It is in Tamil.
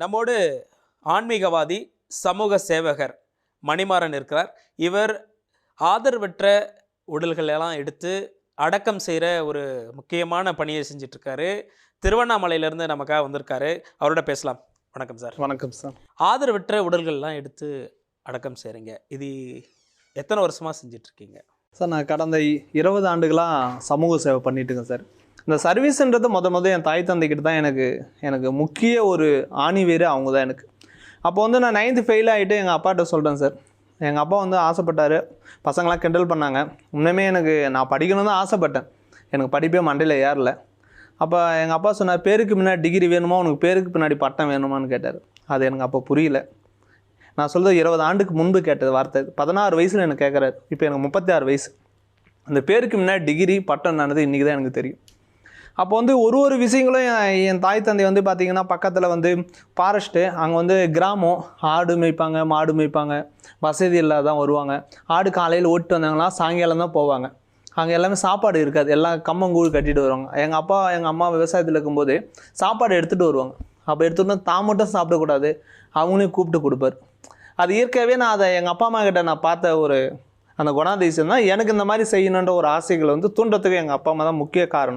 நம்மோடு ஆன்மீகவாதி சமூக சேவகர் மணிமாறன் இருக்கிறார். இவர் ஆதரவற்ற உடல்களை எல்லாம் எடுத்து அடக்கம் செய்கிற ஒரு முக்கியமான பணியை செஞ்சுட்டு இருக்காரு திருவண்ணாமலையிலேருந்து நமக்காக வந்திருக்காரு. அவரோட பேசலாம். வணக்கம் சார். வணக்கம் சார். ஆதரவற்ற உடல்கள்லாம் எடுத்து அடக்கம் செய்கிறீங்க இது எத்தனை வருஷமாக செஞ்சுட்டு இருக்கீங்க சார் நான் கடந்த இருபது ஆண்டுகளாக சமூக சேவை பண்ணிட்டு இருக்கேன் சார். இந்த சர்வீஸுன்றது மொத மொதல் என் தாய் தந்தைக்கிட்ட தான் எனக்கு எனக்கு முக்கிய ஒரு ஆணி வேறு அவங்க தான் எனக்கு. அப்போ வந்து நான் நைன்த்து ஃபெயில் ஆகிட்டு எங்கள் அப்பாட்ட சொல்கிறேன் சார் எங்கள் அப்பா வந்து ஆசைப்பட்டார். பசங்களாம் கிண்டல் பண்ணாங்க. இன்னுமே எனக்கு நான் படிக்கணும்னு தான் ஆசைப்பட்டேன். எனக்கு படிப்பே மண்டையில் ஏறல. அப்போ எங்கள் அப்பா சொன்னார் பேருக்கு முன்னாடி டிகிரி வேணுமா? உனக்கு பேருக்கு பின்னாடி பட்டம் வேணுமான்னு கேட்டார். அது எனக்கு அப்போ புரியல. நான் சொல்கிறது இருபது ஆண்டுக்கு முன்பு கேட்டது வார்த்தை. பதினாறு வயசில் எனக்கு கேட்குறாரு. இப்போ எனக்கு முப்பத்தி ஆறு வயசு. அந்த பேருக்கு முன்னாடி டிகிரி பட்டம் நடந்தது இன்றைக்கி தான் எனக்கு தெரியும். அப்போ வந்து ஒரு ஒரு விஷயங்களும் என் என் தாய் தந்தை வந்து பார்த்திங்கன்னா பக்கத்தில் வந்து ஃபாரஸ்ட்டு அங்கே வந்து கிராமம். ஆடு மேய்ப்பாங்க மாடு மேய்ப்பாங்க. வசதி இல்லாதான் வருவாங்க. ஆடு காலையில் ஓட்டு வந்தாங்கன்னா சாயங்காலம் தான் போவாங்க. அங்கே எல்லாமே சாப்பாடு இருக்காது. எல்லாம் கம்மங்கூழ் கட்டிட்டு வருவாங்க. எங்கள் அப்பா எங்கள் அம்மா விவசாயத்தில் இருக்கும்போது சாப்பாடு எடுத்துகிட்டு வருவாங்க. அப்போ எடுத்துகிட்டு தான் மட்டும் சாப்பிடக்கூடாது அவங்களையும் கூப்பிட்டு கொடுப்பாரு. அது இயற்கையாகவே நான் அதை எங்கள் அப்பா அம்மா கிட்ட நான் பார்த்த ஒரு அந்த குணாதிசயம் தான் எனக்கு இந்த மாதிரி செய்யணுன்ற ஒரு ஆசைகளை வந்து தூண்டுறதுக்கு எங்கள் அப்பா அம்மா தான் முக்கிய காரணம்.